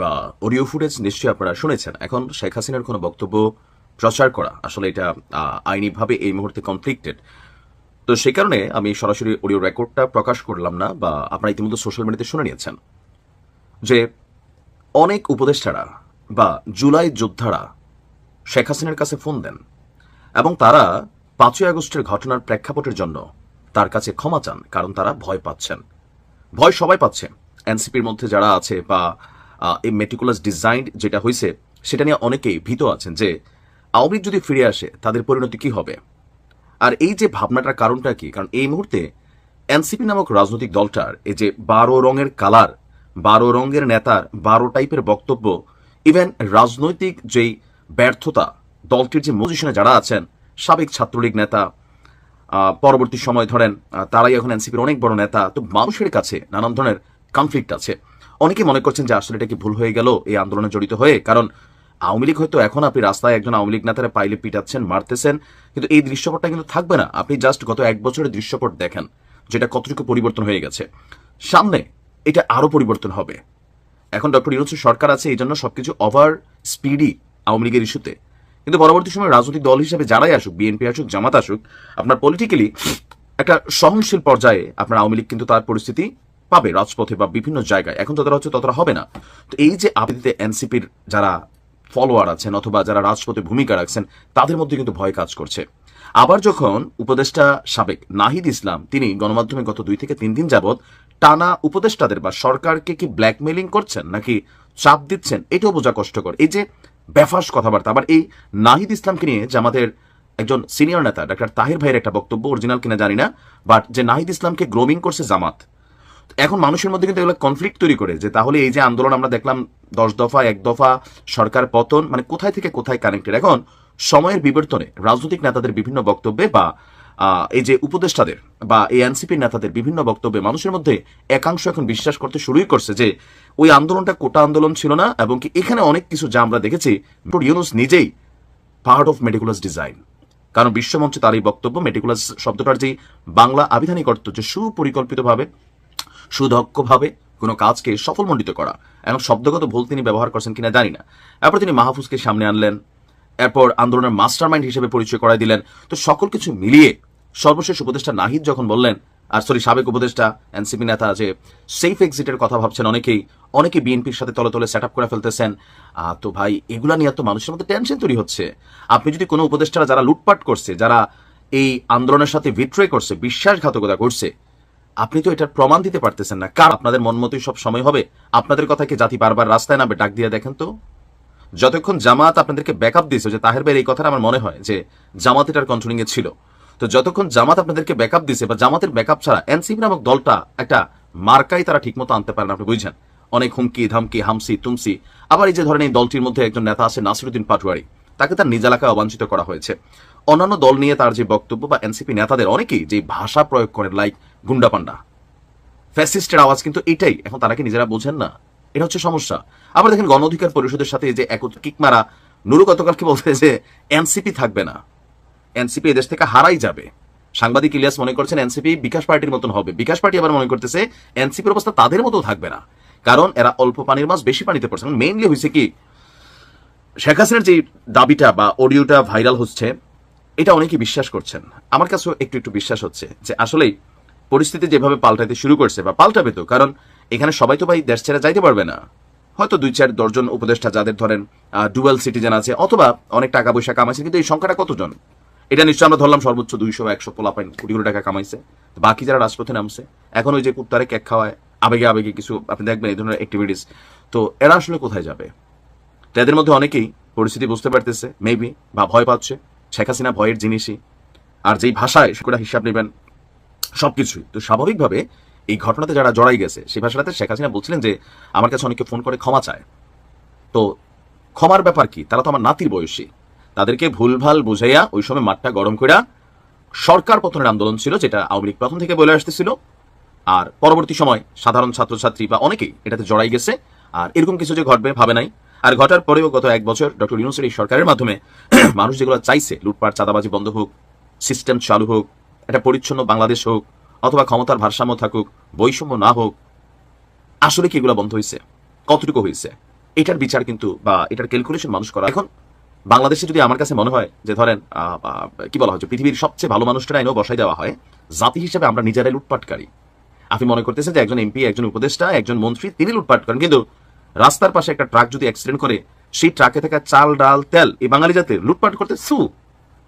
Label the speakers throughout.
Speaker 1: বা audio footage নিশ্চয়ই আপনারা শুনেছেন। এখন শেখ হাসিনার কোনো বক্তব্য প্রচার করা, আসলে এটা আইনিভাবে এই মুহূর্তে কনফ্লিক্টেড তো সেই কারণে আমি সরাসরি অডিও রেকর্ডটা প্রকাশ করলাম না বা আপনারা ইতিমধ্যে সোশ্যাল মিডিয়াতে শুনে নিয়েছেন যে অনেক উপদেষ্টারা বা জুলাই যোদ্ধারা শেখ হাসিনার কাছে ফোন দেন এবং তারা পাঁচই আগস্টের ঘটনার প্রেক্ষাপটের জন্য তার কাছে ক্ষমা চান, কারণ তারা ভয় পাচ্ছেন। ভয় সবাই পাচ্ছে। এনসিপির মধ্যে যারা আছে বা এই মেটিকুলাস ডিজাইন যেটা হয়েছে সেটা নিয়ে অনেকেই ভীত আছেন যে, আওয়ামী যদি ফিরে আসে, তাদের পরিণতি কি হবে? আর এই যে ভাবনাটার কারণটা কি? কারণ এই মুহূর্তে এনসিপি নামক রাজনৈতিক দলটার এই যে বারো রঙের কালার, বারো রঙের নেতার বারো টাইপের বক্তব্য ইভেন রাজনৈতিক যেই ব্যর্থতা, দলটির যে পজিশনে যারা আছেন, সাবেক ছাত্রলীগ নেতা পরবর্তী সময় ধরেন তারাই এখন এনসিপির অনেক বড় নেতা, তো মানুষের কাছে নানান ধরনের কনফ্লিক্ট আছে। অনেকে মনে করছেন যে আসলে এটা কি ভুল হয়ে গেল এই আন্দোলনে জড়িত হয়ে? কারণ আওয়ামী লীগ হয়তো এখন আপনি রাস্তায় একজন আওয়ামী লীগ নেতারা পাইলে পিটাচ্ছেন, মারতেছেন, কিন্তু এই দৃশ্যপটটা কিন্তু থাকবে না। আপনি জাস্ট গত এক বছরের দৃশ্যপট দেখেন, যেটা কতটুকু পরিবর্তন হয়ে গেছে। সামনে এটা আরও পরিবর্তন হবে। এখন ডক্টর ইউনুসের সরকার আছে, এই জন্য সবকিছু ওভার স্পিডি আওয়ামী লীগের ইস্যুতে। কিন্তু পরবর্তী সময় রাজনৈতিক দল হিসেবে যারাই আসুক বিএনপি আসুক, জামাত আসুক, আপনার পলিটিক্যালি একটা সহনশীল পর্যায়ে আপনার আওয়ামী লীগ কিন্তু তার পরিস্থিতি পাবে রাজপথে বা বিভিন্ন জায়গায়। এখন ততটা হচ্ছে ততটা হবে না। তো এই যে আপিতে এনসিপির যারা ফলোয়ার আছেন অথবা যারা রাজপথে ভূমিকা রাখছেন, তাদের মধ্যে কিন্তু ভয় কাজ করছে। আবার যখন উপদেষ্টা সাবেক নাহিদ ইসলাম, তিনি গণমাধ্যমে গত দুই থেকে তিন দিন যাবৎ টানা উপদেষ্টাদের বা সরকারকে কি ব্ল্যাকমেলিং করছেন নাকি চাপ দিচ্ছেন, এটাও বোঝা কষ্টকর। এই যে বেফাস কথাবার্তা, আবার এই নাহিদ ইসলামকে নিয়ে জামাতের একজন সিনিয়র নেতা, ডাক্তার তাহির ভাইয়ের একটা বক্তব্য অরিজিনাল কিনা জানি না বাট যে নাহিদ ইসলামকে গ্রোমিং করছে জামাত এখন মানুষের মধ্যে কিন্তু এগুলো কনফ্লিক্ট তৈরি করে যে তাহলে এই যে আন্দোলন আমরা দেখলাম দশ দফা, এক দফা, সরকার পতন মানে কোথায় থেকে কোথায় কানেক্টেড এখন সময়ের বিবর্তনে রাজনৈতিক নেতাদের বিভিন্ন বক্তব্যে বা এই যে উপদেষ্টাদের বা এই এনসিপির নেতাদের বিভিন্ন বক্তব্যে মানুষের মধ্যে একাংশ এখন বিশ্বাস করতে শুরুই করছে যে ওই আন্দোলনটা কোটা আন্দোলন ছিল না এবং কি এখানে অনেক কিছু যা আমরা দেখেছি ইউনুস নিজেই পার্ট অফ মেডিকুলাস ডিজাইন কারণ বিশ্বমঞ্চে তার এই বক্তব্য মেডিকুলাস শব্দটার যে বাংলা আবিধানিক অর্থ যে সুপরিকল্পিতভাবে সুদক্ষভাবে কোনো কাজকে সফলমণ্ডিত করা। এখন শব্দগত ভুল তিনি ব্যবহার করছেন কিনা জানি না। এরপর তিনি মাহফুজকে সামনে আনলেন। এরপর আন্দোলনের মাস্টার মাইন্ড হিসেবে পরিচয় করাই দিলেন। তো সকল কিছু মিলিয়ে সর্বশেষ উপদেষ্টা নাহিদ যখন বললেন, আর সরি, সাবেক উপদেষ্টা এনসিপি নেতা যে সেফ এক্সিটের কথা ভাবছেন অনেকেই, অনেকে বিএনপির সাথে তলে তলে সেট আপ করে ফেলতেছেন। তো ভাই, এগুলা নিয়ে তো মানুষের মধ্যে টেনশন তৈরি হচ্ছে। আপনি যদি কোনো উপদেষ্টারা যারা লুটপাট করছে, যারা এই আন্দোলনের সাথে বিট্রয় করছে, বিশ্বাসঘাতকতা করছে আপনি তো এটার প্রমাণ দিতে পারতেছেন না। কার আপনাদের মন মতোই সব সময় হবে? আপনাদের কথা কি জাতি বারবার রাস্তায় নামে ডাক দিয়ে দেখেন তো। যতক্ষণ জামাত আপনাদেরকে ব্যাকআপ দিয়েছে, যে তাহের ভাইয়ের এই কথাটা আমার মনে হয়, যে জামাত এটার কন্ট্রোলিং এ ছিল। তো যতক্ষণ জামাত আপনাদেরকে ব্যাকআপ দিয়েছে, বা জামাতের ব্যাকআপ ছাড়া এনসিপি নামক দলটা একটা মার্কাই তারা ঠিকমতো আনতে পারেন আপনি বুঝছেন? অনেক হুমকি, ধামকি হামসি তুমসি আবার এই যে ধরেন এই দলটির মধ্যে একজন নেতা আছে, নাসিরুদ্দিন পাটুয়ারি। তাকে তার নিজ এলাকায় অবাঞ্ছিত করা হয়েছে। অন্যান্য দল নিয়ে তার যে বক্তব্য, বা এনসিপি নেতাদের, অনেকেই যে ভাষা প্রয়োগ করেন লাইক গুন্ডা পান্ডা। ফ্যাসিস্টের আওয়াজ কিন্তু এটাই, এখন তারা কি নিজেরা বোঝেন না? এটা হচ্ছে সমস্যা। আবার দেখেন গণ অধিকার পরিষদের সাথে যে একত্র কিক মারা, নুরু গতকালকে বলতে যে এনসিপি থাকবে না। এনসিপি এদেশ থেকে হারাই যাবে। সাংবাদিক ইলিয়াস মনে করছেন এনসিপি বিকাশ পার্টির মতন হবে। বিকাশ পার্টি আবার মনে করতেছে এনসিপির অবস্থা তাদের মতো থাকবে না। কারণ এরা অল্প পানির মাছ, বেশি পানিতে পড়ছে। মেইনলি হয়েছে কি, শেখ হাসিনার যে দাবিটা বা অডিওটা ভাইরাল হচ্ছে, এটা অনেকেই বিশ্বাস করছেন। আমার কাছেও একটু একটু বিশ্বাস হচ্ছে যে আসলেই পরিস্থিতি যেভাবে পাল্টাইতে শুরু করছে বা পাল্টাবে তো, কারণ এখানে সবাই তো ভাই দেশ ছেড়ে যাইতে পারবে না। হয়তো দুই চার দশজন উপদেষ্টা যাদের ধরেন ডুয়েল সিটিজেন আছে, অথবা অনেক টাকা পয়সা কামাইছে, কিন্তু এই সংখ্যাটা কতজন? এটা নিশ্চয় আমরা ধরলাম সর্বোচ্চ দুইশো বা একশো পোলাপাইন কোটি কোটি টাকা কামাইছে বাকি যারা রাজপথে নামছে, এখন ওই যে কুত্তারে কেক খাওয়ায়, আবেগে আবেগে কিছু, আপনি দেখবেন এই ধরনের অ্যাক্টিভিটিস তো এরা আসলে কোথায় যাবে? তো এদের মধ্যে অনেকেই পরিস্থিতি বুঝতে পারতেছে মেবি বা ভয় পাচ্ছে, শেখ হাসিনা ভয়ের জিনিসই, আর যেই ভাষায় সেটা হিসাব নেবেন সবকিছুই। তো স্বাভাবিকভাবে এই ঘটনাতে যারা জড়াই গেছে, সেই ভাষাটাতে শেখ হাসিনা বলছিলেন যে, আমার কাছে অনেকে ফোন করে ক্ষমা চায়। তো ক্ষমার ব্যাপার কি? তারা তো আমার নাতির বয়সী। তাদেরকে ভুলভাল বুঝাইয়া ওই সময় মাঠটা গরম কইরা সরকার পতনের আন্দোলন ছিল, যেটা আওয়ামী লীগ প্রথম থেকে বলে আসতেছিল। আর পরবর্তী সময় সাধারণ ছাত্রছাত্রী বা অনেকেই এটাতে জড়াই গেছে। আর এরকম কিছু যে ঘটবে, ভাবে নাই। আর ঘটার পরেও গত এক বছর ডক্টর ইউনুসের এই সরকারের মাধ্যমে মানুষ যেগুলো চাইছে, লুটপাট, চাঁদাবাজি বন্ধ হোক, সিস্টেম চালু হোক একটা পরিচ্ছন্ন বাংলাদেশ হোক, অথবা ক্ষমতার ভারসাম্য থাকুক, বৈষম্য না হোক, আসলে কি এগুলো বন্ধ হয়েছে কতটুকু হয়েছে এটার বিচার কিন্তু বা এটার ক্যালকুলেশন মানুষ করা এখন বাংলাদেশে যদি আমার কাছে মনে হয় যে ধরেন কি বলা হচ্ছে পৃথিবীর সবচেয়ে ভালো মানুষটা এনেও বসাই দেওয়া হয়, জাতি হিসেবে আমরা নিজেরাই লুটপাটকারী। আপনি মনে করতেছেন যে একজন এমপি একজন উপদেষ্টা, একজন মন্ত্রী, তিনি লুটপাট করেন, কিন্তু রাস্তার পাশে একটা ট্রাক যদি অ্যাক্সিডেন্ট করে, সেই ট্রাকে থাকা চাল, ডাল, তেল এই বাঙালি জাতের লুটপাট করতে সু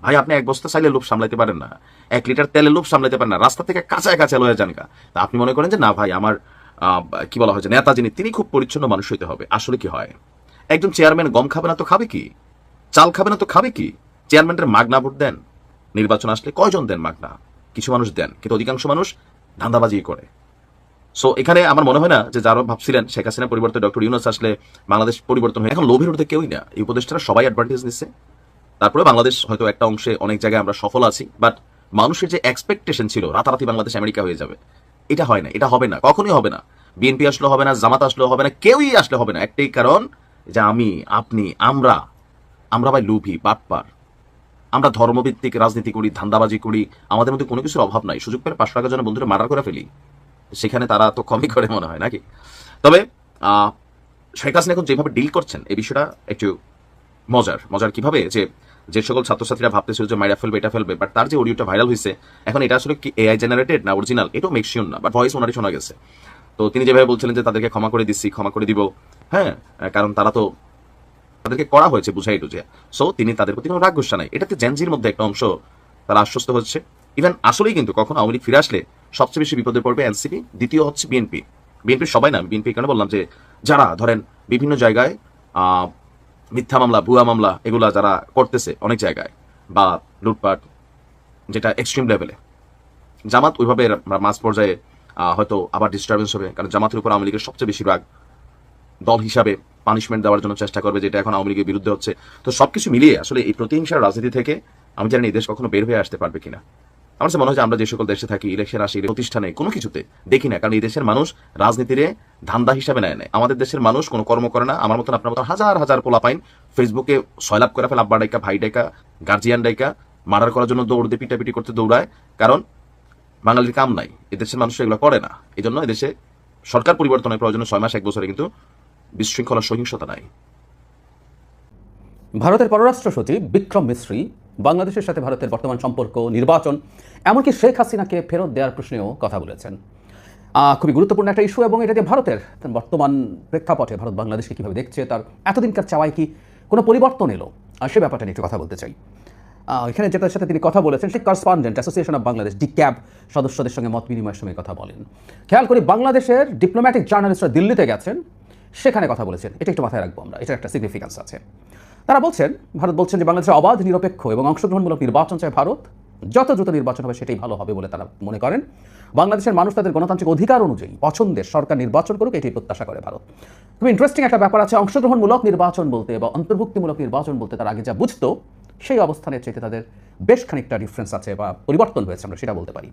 Speaker 1: ভাই, আপনি এক বস্তা চাইলে লোভ সামলাইতে পারেন না। এক লিটার তেলের লোভ সামলাইতে পারেন না। রাস্তা থেকে কাঁচায় কাঁচা লয়ে যান। তা আপনি মনে করেন যে, না ভাই, আমার কি বলা হয় যে, নেতা যিনি, তিনি খুব পরিচ্ছন্ন মানুষ হইতে হবে। আসলে কি হয়? একজন চেয়ারম্যান গম খাবে না তো খাবে কি? চাল খাবে না তো খাবে কি? চেয়ারম্যানের মাগনা ভোট দেন। নির্বাচন আসলে কয়জন দেন মাগনা? কিছু মানুষ দেন, কিন্তু অধিকাংশ মানুষ ধান্দাবাজি করে। সো এখানে আমার মনে হয় না যে, যারা ভাবছিলেন, শেখ হাসিনা পরিবর্তে ডক্টর ইউনুস আসলে বাংলাদেশ পরিবর্তন হয় এখন লোভের ঊর্ধ্বে কেউই না। এই উপদেষ্টারা সবাই অ্যাডভান্টেজ নিচ্ছে তারপরে বাংলাদেশ হয়তো একটা অংশে অনেক জায়গায় আমরা সফল আছি বাট মানুষের যে এক্সপেকটেশন ছিল, রাতারাতি বাংলাদেশ আমেরিকা হয়ে যাবে, এটা হয় না, এটা হবে না, কখনোই হবে না। বিএনপি আসলে হবে না, জামাত আসলে হবে না, কেউই আসলে হবে না, একটাই কারণ যে আমি, আপনি, আমরা আমরা ভাই লুভি, বাটপার। আমরা ধর্মভিত্তিক রাজনীতি করি, ধান্দাবাজি করি, আমাদের মধ্যে কোনো কিছুর অভাব নাই, সুযোগ পেলে পাঁচশো টাকা জনের বন্ধুরা মার্ডার করে ফেলি। সেখানে তারা তো কমই করে মনে হয়, নাকি? তবে শেখ হাসিনা এখন যেভাবে ডিল করছেন, এই বিষয়টা একটু মজার মজার কীভাবে? যে যে সকল ছাত্রছাত্রীরা ভাবতেছিল যে মাইরা ফেলবে, এটা ফেলবে বাট তার যে অডিওটা ভাইরাল হয়েছে এখন এটা আসলে কি এআই জেনারেটেড না অরিজিনাল এটাও মেক শিওর না বাট ভয়েস ওনারই শোনা গেছে। তো তিনি যেভাবে বলছিলেন যে তাদেরকে ক্ষমা করে দিচ্ছি ক্ষমা করে দিব হ্যাঁ কারণ তারা তো তাদেরকে করা হয়েছে বুঝাই টুঝে সো তিনি তাদের প্রতি কোনো রাগ গুসা নাই এটাতে জেনজির মধ্যে একটা অংশ তারা আশ্বস্ত হচ্ছে। ইভেন আসলেই কিন্তু কখন আওয়ামী লীগ ফিরে আসলে সবচেয়ে বেশি বিপদে পড়বে এনসিপি দ্বিতীয় হচ্ছে বিএনপি বিএনপি সবাই না বিএনপি কেন বললাম যে, যারা ধরেন বিভিন্ন জায়গায় মিথ্যা মামলা, ভুয়া মামলা এগুলা যারা করতেছে অনেক জায়গায় বা লুটপাট, যেটা এক্সট্রিম লেভেলে জামাত ওইভাবে মাঝ পর্যায়ে হয়তো আবার ডিস্টারবেন্স হবে, কারণ জামাতের উপর আওয়ামী লীগের সবচেয়ে বেশি রাগ দল হিসাবে পানিশমেন্ট দেওয়ার জন্য চেষ্টা করবে, যেটা এখন আওয়ামী লীগের বিরুদ্ধে হচ্ছে। তো সবকিছু মিলিয়ে আসলে এই প্রতিহিংসার রাজনীতি থেকে, আমি জানি এই দেশ কখনো বের হয়ে আসতে পারবে কিনা। আমার মনে হয় আমরা যে সকল দেশে থাকি ইলেকশন আসি প্রতিষ্ঠানে, কোনো কিছুতে দেখি না। কারণ এই দেশের মানুষ রাজনীতিরে ধান্দা হিসাবে নেয় নেয় আমাদের দেশের মানুষ কোনো কর্ম করে না। আমার মতন আপনার মতন হাজার হাজার পোলা পাইন ফেসবুকে সয়লাভ করে ফেলে, আব্বা ডাইকা, ভাই ডাইকা, গার্জিয়ান ডাইকা, মার্ডার করার জন্য দৌড় দিয়ে পিটাপিটি করতে দৌড়ায়। কারণ বাঙালির কাম নাই। এদেশের মানুষ এগুলো করে না। এই জন্য এদেশে সরকার পরিবর্তনের প্রয়োজনে ছয় মাস, এক বছরে কিন্তু বিশৃঙ্খলা, সহিংসতা নাই।
Speaker 2: ভারতের পররাষ্ট্র সচিব বিক্রম মিশ্রি বাংলাদেশের সাথে ভারতের বর্তমান সম্পর্ক, নির্বাচন, এমনকি শেখ হাসিনাকে ফেরত দেওয়ার প্রশ্নেও কথা বলেছেন। খুবই গুরুত্বপূর্ণ একটা ইস্যু এবং এটা যে ভারতের বর্তমান প্রেক্ষাপটে ভারত বাংলাদেশকে কীভাবে দেখছে, তার এতদিনকার চাওয়ায় কি কোনো পরিবর্তন এলো? আর সে ব্যাপারটা নিয়ে একটু কথা বলতে চাই। এখানে যেটার সাথে তিনি কথা বলেছেন সে correspondent association of Bangladesh D CAB সদস্যদের সঙ্গে মত বিনিময়ের সময় কথা বলেন। খেয়াল করি বাংলাদেশের ডিপ্লোম্যাটিক জার্নালিস্টরা দিল্লিতে গেছেন, সেখানে কথা বলেছেন। এটা একটু মাথায় রাখব আমরা, এটার একটা সিগনিফিকেন্স আছে। তারা বলছেন, ভারত বলছেন যে বাংলাদেশের অবাধ, নিরপেক্ষ এবং অংশগ্রহণমূলক নির্বাচন চায় ভারত। যত দ্রুত নির্বাচন হবে সেটাই ভালো হবে বলে তারা মনে করেন। বাংলাদেশের মানুষ তাদের গণতান্ত্রিক অধিকার অনুযায়ী পছন্দের সরকার নির্বাচন করুক, এটাই প্রত্যাশা করে ভারত। খুব ইন্টারেস্টিং একটা ব্যাপার আছে, অংশগ্রহণমূলক নির্বাচন বলতে বা অন্তর্ভুক্তিমূলক নির্বাচন বলতে তারা আগে যা বুঝতো, সেই অবস্থানের চাইতে তাদের বেশ খানিকটা ডিফারেন্স আছে বা পরিবর্তন হয়েছে, আমরা সেটা বলতে পারি।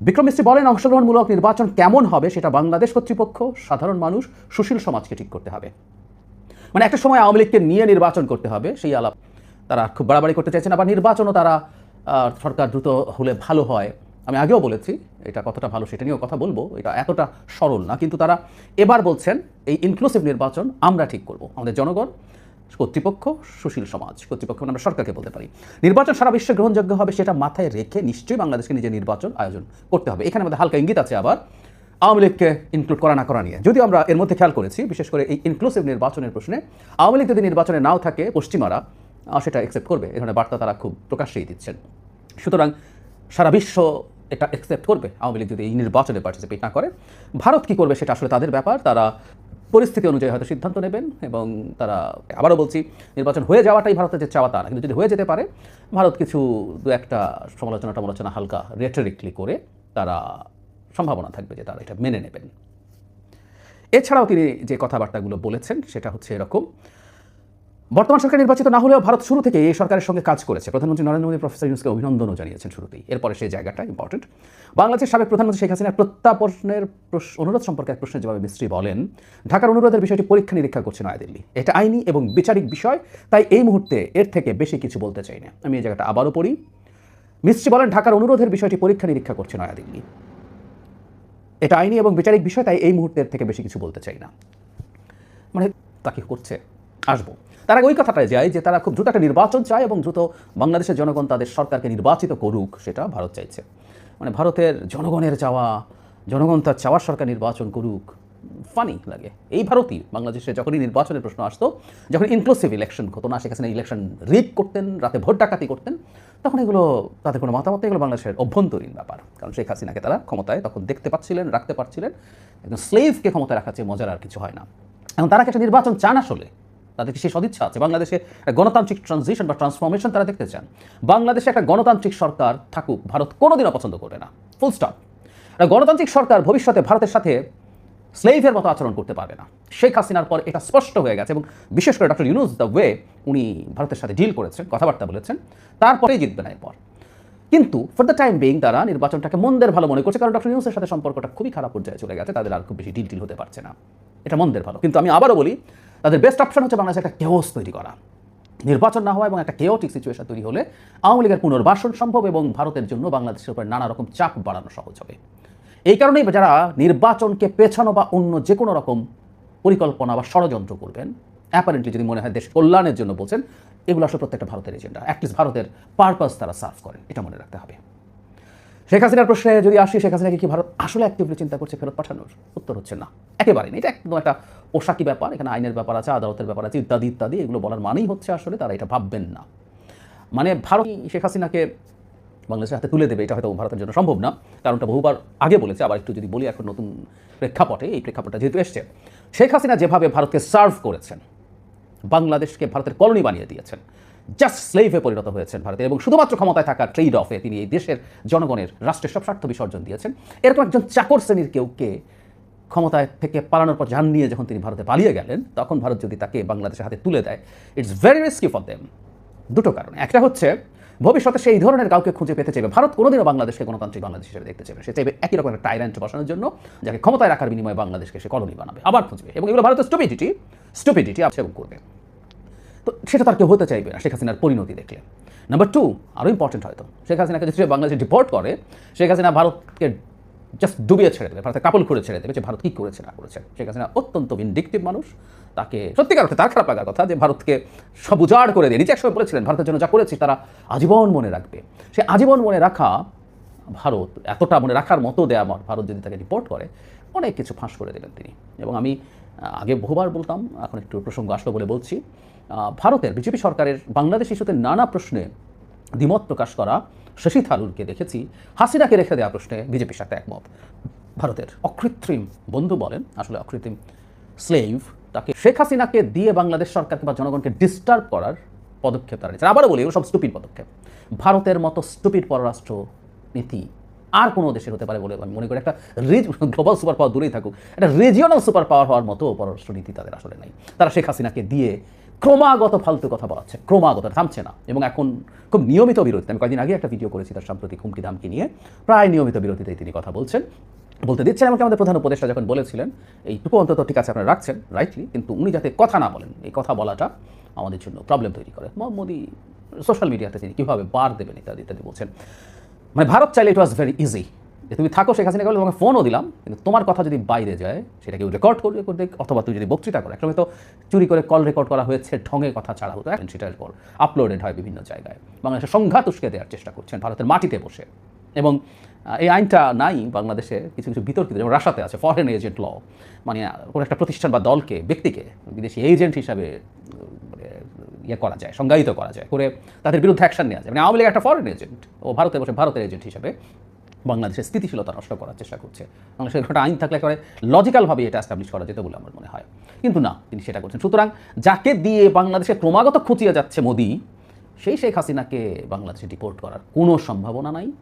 Speaker 2: বিক্রম মিস্ত্রি বলেন, অংশগ্রহণমূলক নির্বাচন কেমন হবে সেটা বাংলাদেশ কর্তৃপক্ষ, সাধারণ মানুষ, সুশীল সমাজকে ঠিক করতে হবে। মানে একটা সময় আওয়ামী লীগকে নিয়ে নির্বাচন করতে হবে, সেই আলাপ তারা খুব বাড়াবাড়ি করতে চাইছেন। আবার নির্বাচনও তারা সরকার দ্রুত হলে ভালো হয়। আমি আগেও বলেছি, এটা কতটা ভালো সেটা নিয়েও কথা বলব, এটা এতটা সরল না। কিন্তু তারা এবার বলছেন, এই ইনক্লুসিভ নির্বাচন আমরা ঠিক করব। আমাদের জনগণ, কর্তৃপক্ষ, সুশীল সমাজ, কর্তৃপক্ষ মানে আমরা সরকারকে বলতে পারি। নির্বাচন সারা বিশ্বে গ্রহণযোগ্য হবে, সেটা মাথায় রেখে নিশ্চয়ই বাংলাদেশকে নিজের নির্বাচন আয়োজন করতে হবে। এখানে আমাদের হালকা ইঙ্গিত আছে আবার। আওয়ামী লীগকে ইনক্লুড করা না করা নিয়ে। যদিও আমরা এর মধ্যে খেয়াল করেছি, বিশেষ করে এই ইনক্লুসিভ নির্বাচনের প্রশ্নে। আওয়ামী লীগ যদি নির্বাচনে নাও থাকে, পশ্চিমারা সেটা অ্যাকসেপ্ট করবে। এ ধরনের বার্তা তারা খুব প্রকাশ্যেই দিচ্ছেন। সুতরাং সারা বিশ্ব এটা অ্যাকসেপ্ট করবে, আওয়ামী লীগ যদি এই নির্বাচনে পার্টিসিপেট না করে। ভারত কি করবে সেটা আসলে তাদের ব্যাপার। তারা পরিস্থিতি অনুযায়ী হয়তো সিদ্ধান্ত নেবেন এবং তারা, আবারও বলছি, নির্বাচন হয়ে যাওয়াটাই ভারতের যে চাওয়া তা না। কিন্তু যদি হয়ে যেতে পারে, ভারত কিছু দু একটা সমালোচনা টমালোচনা হালকা রেটরিকলি করে তারা সম্ভাবনা থাকবে যে তারা এটা মেনে নেবেন। এছাড়াও তিনি যে কথাবার্তাগুলো বলেছেন, সেটা হচ্ছে এরকম, বর্তমান সরকার নির্বাচিত না হলেও ভারত শুরু থেকে এই সরকারের সঙ্গে কাজ করেছে। প্রধানমন্ত্রী নরেন্দ্র মোদী, প্রফেসর ইউনুসকে অভিনন্দনও জানিয়েছেন শুরুতেই। এরপরে সেই জায়গাটা ইম্পর্টেন্ট বাংলাদেশের সাবেক প্রধানমন্ত্রী শেখ হাসিনার প্রত্যাপনের অনুরোধ সম্পর্কে এক প্রশ্নের জবাবে মিস্ত্রি বলেন, ঢাকার অনুরোধের বিষয়টি পরীক্ষা নিরীক্ষা করছে নয়াদিল্লি। এটা আইনি এবং বিচারিক বিষয়, তাই এই মুহূর্তে এর থেকে বেশি কিছু বলতে চাই না। আমি এই জায়গাটা আবারও পড়ি। মিস্ত্রি বলেন, ঢাকার অনুরোধের বিষয়টি পরীক্ষা নিরীক্ষা করছে নয়াদিল্লি। এটা আইনি এবং বিচারিক বিষয়, তাই এই মুহূর্তের থেকে বেশি কিছু বলতে চাই না। মানে তাকে করছে? আসব। তারা ওই কথাটায় যায় যে তারা খুব দ্রুত একটা নির্বাচন চায় এবং দ্রুত বাংলাদেশের জনগণ তাদের সরকারকে নির্বাচিত করুক, সেটা ভারত চাইছে। মানে ভারতের জনগণের চাওয়া, জনগণ তার চাওয়ার সরকার নির্বাচন করুক ফানি লাগে। এই ভারতই বাংলাদেশে যখনই নির্বাচনের প্রশ্ন আসতো, যখন ইনক্লুসিভ ইলেকশন হতো না সেখানে ইলেকশন রিগ করতেন, রাতে ভোট ডাকাতি করতেন, তখন এগুলো, তাদের কোনো মতামত এগুলো বাংলাদেশের অভ্যন্তরীণ ব্যাপার। কারণ শেখ হাসিনাকে তারা ক্ষমতায় তখন দেখতে পাচ্ছিলেন, রাখতে পারছিলেন। একজন স্লেভকে ক্ষমতায় রাখার চেয়ে মজার আর কিছু হয় না। এখন তারা একটা নির্বাচন চান আসলে? তাদের কি সেই সদিচ্ছা আছে? বাংলাদেশে গণতান্ত্রিক ট্রানজিশন বা ট্রান্সফরমেশন তারা দেখতে চান? বাংলাদেশে একটা গণতান্ত্রিক সরকার থাকুক, ভারত কোনোদিনও পছন্দ করবে না। ফুল স্টপ গণতান্ত্রিক সরকার ভবিষ্যতে ভারতের সাথে স্লেভের মতো আচরণ করতে পারবে না। শেখ হাসিনার পর এটা স্পষ্ট হয়ে গেছে এবং বিশেষ করে ডক্টর ইউনুস দ্য ওয়ে, উনি ভারতের সাথে ডিল করেছেন, কথাবার্তা বলেছেন, তারপরেই জিতবে না এরপর। কিন্তু ফর দ্য টাইম বিং তারা নির্বাচনটাকে মন্দের ভালো মনে করছে, কারণ ডক্টর ইউনুসের সাথে সম্পর্কটা খুবই খারাপ পর্যায়ে চলে গেছে, তাদের আর খুব বেশি ডিল টিল হতে পারছে না। এটা মন্দের ভালো। কিন্তু আমি আবারও বলি, তাদের বেস্ট অপশন হচ্ছে বাংলাদেশে একটা কেওস তৈরি করা। নির্বাচন না হওয়া এবং একটা কেওটিক সিচুয়েশন তৈরি হলে আওয়ামী লীগের পুনর্বাসন সম্ভব এবং ভারতের জন্য বাংলাদেশের উপর নানা রকম চাপ বাড়ানো সহজ হবে। এই কারণেই যারা নির্বাচনকে পেছানো বা অন্য যে কোনো রকম পরিকল্পনা বা ষড়যন্ত্র করবেন অ্যাপারেন্টলি যদি মনে হয় দেশ কল্যাণের জন্য বলছেন, এগুলো আসলে প্রত্যেকটা ভারতের এজেন্ডা অ্যাটলিস্ট ভারতের পারপাস তারা সার্ভ করেন, এটা মনে রাখতে হবে। শেখ হাসিনার প্রশ্নে যদি আসি, শেখ হাসিনাকে কি ভারত আসলে অ্যাক্টিভলি চিন্তা করছে ফেরত পাঠানোর? উত্তর হচ্ছে না। একেবারেই না, এটা একদম একটা পোশাকি ব্যাপার, এখানে আইনের ব্যাপার আছে, আদালতের ব্যাপার আছে, ইত্যাদি ইত্যাদি, এগুলো বলার মানেই হচ্ছে আসলে তারা এটা ভাববেন না। মানে ভারত শেখ হাসিনাকে বাংলাদেশের হাতে তুলে দেবে, এটা হয়তো ভারতের জন্য সম্ভব না। কারণটা বহুবার আগে বলেছে, আবার একটু যদি বলি, এখন নতুন প্রেক্ষাপটে এই প্রেক্ষাপটটা যেহেতু এসছে। শেখ হাসিনা যেভাবে ভারতকে সার্ভ করেছেন, বাংলাদেশকে ভারতের কলোনি বানিয়ে দিয়েছেন জাস্ট স্লেভে পরিণত হয়েছেন ভারতে, এবং শুধুমাত্র ক্ষমতায় থাকা ট্রেড অফে তিনি এই দেশের জনগণের রাষ্ট্রের সব স্বার্থ বিসর্জন দিয়েছেন। এরকম একজন চাকর শ্রেণির কেউকে ক্ষমতায় থেকে পালানোর পর জান নিয়ে যখন তিনি ভারতে পালিয়ে গেলেন, তখন ভারত যদি তাকে বাংলাদেশের হাতে তুলে দেয় it's very risky for them দুটো কারণে। একটা হচ্ছে ভবিষ্যতে সেই ধরনের কাউকে খুঁজে পেতে চাইবে ভারত, কোনোদিনও বাংলাদেশকে গণতান্ত্রিক বাংলাদেশ হিসেবে দেখতে চাইবে সে চাইবে একই রকম একটা টাইরান্ট বসানোর জন্য, যাকে ক্ষমতায় রাখার বিনিময়ে বাংলাদেশকে সে কলোনি বানাবে, আবার খুঁজবে। এবং এগুলো ভারতের স্টুপিডিটি স্টুপিডিটি আছে এবং করবে। তো সেটা তার কেউ হতে চাইবে না, শেখ হাসিনার পরিণতি দেখলে। নাম্বার টু আরও ইম্পর্টেন্ট হয়তো, শেখ হাসিনাকে যদি বাংলাদেশে ডিপোর্ট করে, শেখ হাসিনা ভারতকে জাস্ট ডুবিয়ে ছেড়ে দেবে ভারতের কাপল করে ছেড়ে দেবে যে ভারত কী করেছে, না করেছে। শেখ হাসিনা অত্যন্ত ভিনডিকটিভ মানুষ, তাকে সত্যিকার অর্থে তার খারাপ লাগার কথা যে ভারতকে সব উজাড় করে দিয়ে নিজে একসময় বলেছিলেন, ভারতের জন্য যা করেছি তারা আজীবন মনে রাখবে। সে আজীবন মনে রাখা ভারত, এতটা মনে রাখার মতো দেয়া আমার ভারত যদি তাকে রিপোর্ট করে, অনেক কিছু ফাঁস করে দেবেন তিনি। এবং আমি আগে বহুবার বলতাম, এখন একটু প্রসঙ্গ আসলো বলে বলছি ভারতের বিজেপি সরকারের বাংলাদেশ ইস্যুতে নানা প্রশ্নে দ্বিমত প্রকাশ করা শশী থারুরকে দেখেছি। হাসিনাকে রেখে দেওয়া প্রশ্নে বিজেপির সাথে একমত। ভারতের অকৃত্রিম বন্ধু বলেন, আসলে অকৃত্রিম স্লেভ তাকে শেখ হাসিনাকে দিয়ে বাংলাদেশ সরকারকে বা জনগণকে ডিস্টার্ব করার পদক্ষেপ তারা নিয়েছে। আবারও বলি ওসব সব স্টুপিড পদক্ষেপ। ভারতের মতো স্টুপিড পররাষ্ট্র নীতি আর কোনো দেশের হতে পারে বলে আমি মনে করি। একটা গ্লোবাল সুপার পাওয়ার দূরেই থাকুক। একটা রিজিওনাল সুপার পাওয়ার হওয়ার মতো পররাষ্ট্র নীতি তাদের আসলে নাই। তারা শেখ হাসিনাকে দিয়ে ক্রমাগত ফালতু কথা বলাচ্ছে, ক্রমাগত, থামছে না। এবং এখন খুব নিয়মিত বিরতিতে, আমি কয়েকদিন আগে একটা ভিডিও করেছি তার সাম্প্রতিক হুমকি ধামকি নিয়ে। প্রায় নিয়মিত বিরতিতেই তিনি কথা বলছেন। বলতে দিচ্ছেন এমনকি আমাদের প্রধান উপদেষ্টা যখন বলেছিলেন এইটুকু অন্তত ঠিক আছে, আপনারা রাখছেন রাইটলি কিন্তু উনি যাতে কথা না বলেন, এই কথা বলাটা আমাদের জন্য প্রবলেম তৈরি করে। মোদি সোশ্যাল মিডিয়াতে তিনি কীভাবে বার দেবেন ইত্যাদি ইত্যাদি বলছেন। মানে ভারত চাইলে ইট ওয়াজ ভেরি ইজি যে তুমি থাকো শেখ হাসিনা তোমাকে ফোনও দিলাম কিন্তু তোমার কথা যদি বাইরে যায় সেটা কেউ রেকর্ড করে করে দেখ, অথবা তুমি যদি বক্তৃতা করো একটা তো চুরি করে কল রেকর্ড করা হয়েছে ঢঙে কথা ছাড়া হতো এখন সেটার পর আপলোডেড হয় বিভিন্ন জায়গায়। বাংলাদেশের সংঘাত উস্কে দেওয়ার চেষ্টা করছেন ভারতের মাটিতে বসে। এবং এই আইনটা নাই বাংলাদেশে কিছু কিছু বিতর্কিত যেমন রাশাতে আছে ফরেন এজেন্ট ল মানে কোনো একটা প্রতিষ্ঠান বা দলকে ব্যক্তিকে বিদেশি এজেন্ট হিসাবে মানে ইয়ে করা যায় সংজ্ঞায়িত করা যায় করে তাদের বিরুদ্ধে অ্যাকশন নেওয়া যায়। মানে আওয়ামী লীগ একটা ফরেন এজেন্ট ও ভারতে বসে ভারতের এজেন্ট হিসাবে বাংলাদেশের স্থিতিশীলতা নষ্ট করার চেষ্টা করছে। বাংলাদেশের একটা আইন থাকলে একেবারে লজিক্যালভাবে এটা অ্যাস্টাবলিশ করা যেত বলে আমার মনে হয়। কিন্তু না, তিনি সেটা করছেন। সুতরাং যাকে দিয়ে বাংলাদেশে ক্রমাগত খুঁচিয়ে যাচ্ছে মোদি, সেই শেখ হাসিনাকে বাংলাদেশে ডিপোর্ট করার কোনো সম্ভাবনা নাই।